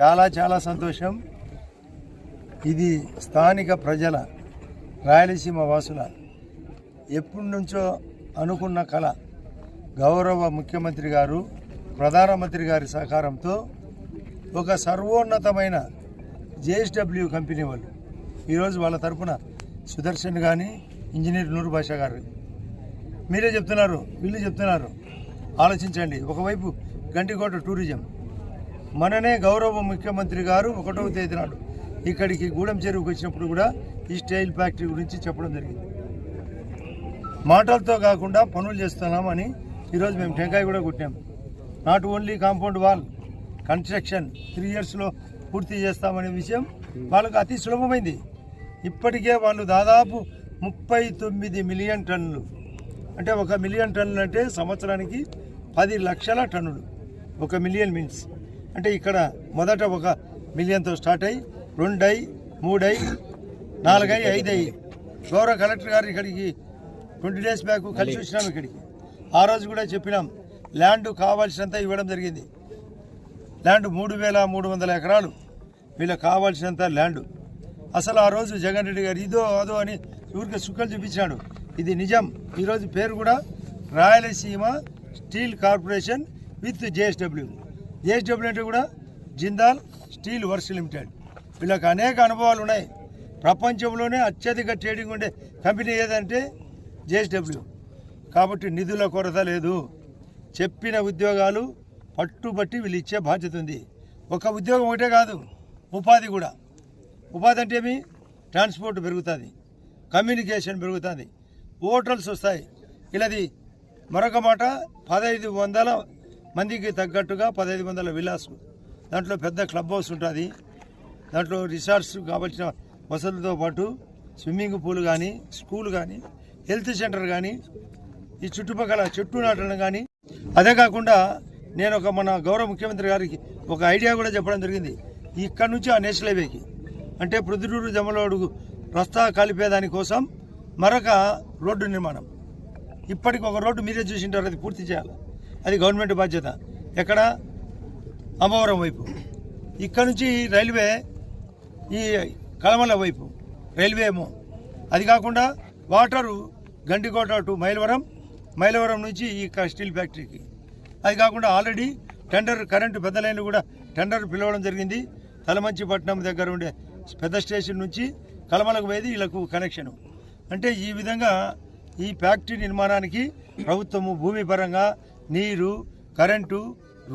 చాలా చాలా సంతోషం. ఇది స్థానిక ప్రజల రాయలసీమ వాసుల ఎప్పటి నుంచో అనుకున్న కళ. గౌరవ ముఖ్యమంత్రి గారు ప్రధానమంత్రి గారి సహకారంతో ఒక సర్వోన్నతమైన జేఎస్డబ్ల్యూ కంపెనీ వాళ్ళు. ఈరోజు వాళ్ళ తరపున సుదర్శన్ కానీ ఇంజనీర్ నూరు భాషా గారు. మీరే చెప్తున్నారు వీళ్ళు చెప్తున్నారు. ఆలోచించండి. ఒకవైపు గంటికోట టూరిజం మననే గౌరవ ముఖ్యమంత్రి గారు ఒకటవ తేదీ నాడు ఇక్కడికి గూడెం చెరువుకి వచ్చినప్పుడు కూడా ఈ స్టైల్ ఫ్యాక్టరీ గురించి చెప్పడం జరిగింది. మాటలతో కాకుండా పనులు చేస్తున్నామని ఈరోజు మేము టెంకాయ కూడా కొట్టాం. Not only compound wall construction three ఇయర్స్లో పూర్తి చేస్తామనే విషయం వాళ్ళకు అతి సులభమైంది. ఇప్పటికే వాళ్ళు దాదాపు ముప్పై తొమ్మిది మిలియన్ టన్నులు అంటే ఒక మిలియన్ టన్నులు అంటే సంవత్సరానికి పది లక్షల టన్నులు ఒక మిలియన్ మీన్స్. అంటే ఇక్కడ మొదట ఒక మిలియన్తో స్టార్ట్ అయ్యి రెండై మూడై నాలుగై ఐదై. గౌరవ కలెక్టర్ గారు ఇక్కడికి ట్వంటీ డేస్ బ్యాక్ కలిసి వచ్చినాం ఇక్కడికి. ఆ రోజు కూడా చెప్పినాం ల్యాండ్ కావాల్సినంత ఇవ్వడం జరిగింది. ల్యాండ్ మూడు వేల మూడు వందల ఎకరాలు. వీళ్ళకి కావాల్సినంత ల్యాండ్. అసలు ఆ రోజు జగన్ రెడ్డి గారు ఇదో అదో అని ఊరికి సుక్కలు చూపించాడు. ఇది నిజం. ఈరోజు పేరు కూడా Rayalaseema steel corporation with JSW. JSW అంటే కూడా జిందాల్ స్టీల్ వర్క్స్ లిమిటెడ్. వీళ్ళకి అనేక అనుభవాలు ఉన్నాయి. ప్రపంచంలోనే అత్యధిక ట్రేడింగ్ ఉండే కంపెనీ ఏదంటే జేఎస్డబ్ల్యూ. కాబట్టి నిధుల కొరత లేదు. చెప్పిన ఉద్యోగాలు పట్టుబట్టి వీళ్ళు ఇచ్చే బాధ్యత ఉంది. ఒక ఉద్యోగం ఒకటే కాదు ఉపాధి కూడా. ఉపాధి అంటే ఏమి? ట్రాన్స్పోర్ట్ పెరుగుతుంది కమ్యూనికేషన్ పెరుగుతుంది హోటల్స్ వస్తాయి. ఇలాది మరొక మాట పదహైదు వందల మందికి తగ్గట్టుగా పదహైదు వందల విలాస్ దాంట్లో పెద్ద క్లబ్ హౌస్ ఉంటుంది. దాంట్లో రిసార్ట్స్ కావాల్సిన వసతులతో పాటు స్విమ్మింగ్ పూల్ కానీ స్కూల్ కానీ హెల్త్ సెంటర్ కానీ ఈ చుట్టుపక్కల చెట్టు నాటడం కానీ అదే కాకుండా నేను ఒక మన గౌరవ ముఖ్యమంత్రి గారికి ఒక ఐడియా కూడా చెప్పడం జరిగింది. ఇక్కడ నుంచి ఆ నేషనల్ హైవేకి. అంటే ప్రొద్దుటూరు జమలోడు రస్తా కలిపేదాని కోసం మరొక రోడ్డు నిర్మాణం. ఇప్పటికి ఒక రోడ్డు మీరే చూసింటారు అది పూర్తి చేయాలి. అది గవర్నమెంట్ బాధ్యత. ఎక్కడ? అమ్మవరం వైపు. ఇక్కడ నుంచి రైల్వే ఈ కలమల వైపు రైల్వే ఏమో. అది కాకుండా వాటరు గండికోట టు మైలవరం మైలవరం నుంచి ఈ క- స్టీల్ ఫ్యాక్టరీకి. అది కాకుండా ఆల్రెడీ టెండర్ కరెంటు పెద్ద లైన్లు కూడా టెండర్ పిలవడం జరిగింది. తలమంచిపట్నం దగ్గర ఉండే పెద్ద స్టేషన్ నుంచి కలమలకు పోయేది వీళ్ళకు కనెక్షను. అంటే ఈ విధంగా ఈ ఫ్యాక్టరీ నిర్మాణానికి ప్రభుత్వము భూమి పరంగా నీరు కరెంటు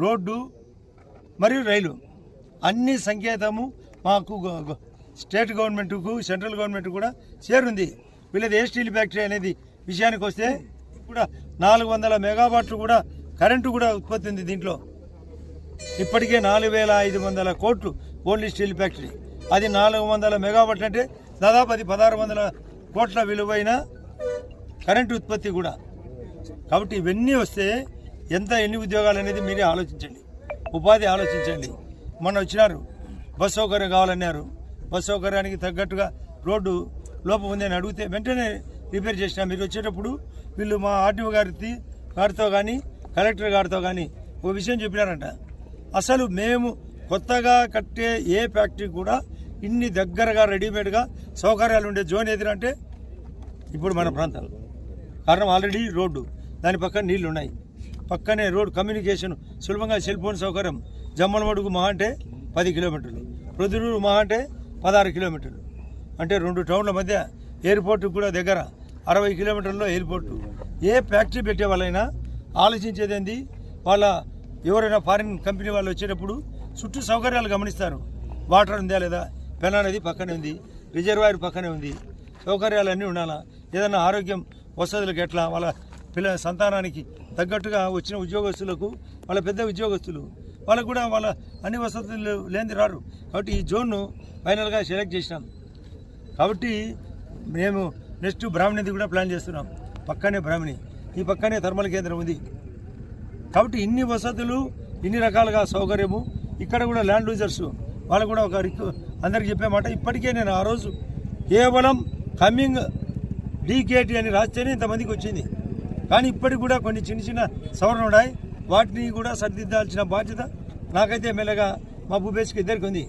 రోడ్డు మరియు రైలు. అన్ని సంకేతము మాకు స్టేట్ గవర్నమెంట్కు సెంట్రల్ గవర్నమెంట్ కూడా చేరుంది. వీళ్ళది ఏ స్టీల్ ఫ్యాక్టరీ అనేది విషయానికి వస్తే కూడా నాలుగు వందల మెగావాట్లు కూడా కరెంటు కూడా ఉత్పత్తి ఉంది దీంట్లో. ఇప్పటికే నాలుగు వేల ఐదు వందల కోట్లు ఓన్లీ స్టీల్ ఫ్యాక్టరీ. అది నాలుగు వందల మెగావాట్లు అంటే దాదాపు అది పదహారు వందల కోట్ల విలువైన కరెంటు ఉత్పత్తి కూడా. కాబట్టి ఇవన్నీ వస్తే ఎంత ఎన్ని ఉద్యోగాలు అనేది మీరే ఆలోచించండి. ఉపాధి ఆలోచించండి. మొన్న వచ్చినారు బస్ సౌకర్యం కావాలన్నారు. బస్ సౌకర్యానికి తగ్గట్టుగా రోడ్డు లోపం ఉందని అడిగితే వెంటనే రిపేర్ చేసిన మీరు వచ్చేటప్పుడు వీళ్ళు మా ఆర్టీఓ గారి గారితో కానీ కలెక్టర్ గారితో కానీ ఒక విషయం చెప్పినారంట. అసలు మేము కొత్తగా కట్టే ఏ ఫ్యాక్టరీ కూడా ఇన్ని దగ్గరగా రెడీమేడ్గా సౌకర్యాలు ఉండే జోన్ ఎదురంటే ఇప్పుడు మన ప్రాంతాలు. కారణం ఆల్రెడీ రోడ్డు. దాని పక్కన నీళ్ళు ఉన్నాయి పక్కనే రోడ్ కమ్యూనికేషన్ సులభంగా సెల్ ఫోన్ సౌకర్యం. జమ్మలమడుగు మహా అంటే పది కిలోమీటర్లు. ప్రొద్దుటూరు మహా అంటే పదహారు కిలోమీటర్లు. అంటే రెండు టౌన్ల మధ్య ఎయిర్పోర్ట్ కూడా దగ్గర. అరవై కిలోమీటర్లో ఎయిర్పోర్టు. ఏ ఫ్యాక్టరీ పెట్టే వాళ్ళైనా ఆలోచించేది ఏంది వాళ్ళ ఎవరైనా ఫారిన్ కంపెనీ వాళ్ళు వచ్చేటప్పుడు చుట్టూ సౌకర్యాలు గమనిస్తారు. వాటర్ ఉందా లేదా? పెనా నది పక్కనే ఉంది. రిజర్వాయర్ పక్కనే ఉంది. సౌకర్యాలు అన్నీ ఉండాలా? ఏదైనా ఆరోగ్యం వసతులకు ఎట్లా? వాళ్ళ పిల్ల సంతానానికి తగ్గట్టుగా వచ్చిన ఉద్యోగస్తులకు వాళ్ళ పెద్ద ఉద్యోగస్తులు వాళ్ళకు కూడా వాళ్ళ అన్ని వసతులు లేని రారు. కాబట్టి ఈ జోన్ను ఫైనల్గా సెలెక్ట్ చేసినాం. కాబట్టి మేము నెక్స్ట్ బ్రాహ్మణిది కూడా ప్లాన్ చేస్తున్నాం. పక్కనే బ్రాహ్మణి ఈ పక్కనే థర్మల్ కేంద్రం ఉంది. కాబట్టి ఇన్ని వసతులు ఇన్ని రకాలుగా సౌకర్యము ఇక్కడ కూడా ల్యాండ్ లూజర్స్ వాళ్ళు కూడా ఒక రిక్కు అందరికి చెప్పే మాట ఇప్పటికే నేను ఆ రోజు కేవలం కమింగ్ డీకేటీ అని రాస్తేనే ఇంతమందికి వచ్చింది. కానీ ఇప్పటికి కూడా కొన్ని చిన్న చిన్న సవరణ ఉన్నాయి. వాటిని కూడా సరిదిద్దాల్సిన బాధ్యత నాకైతే మెల్లగా మా భూపేష్కి ఇద్దరికి ఉంది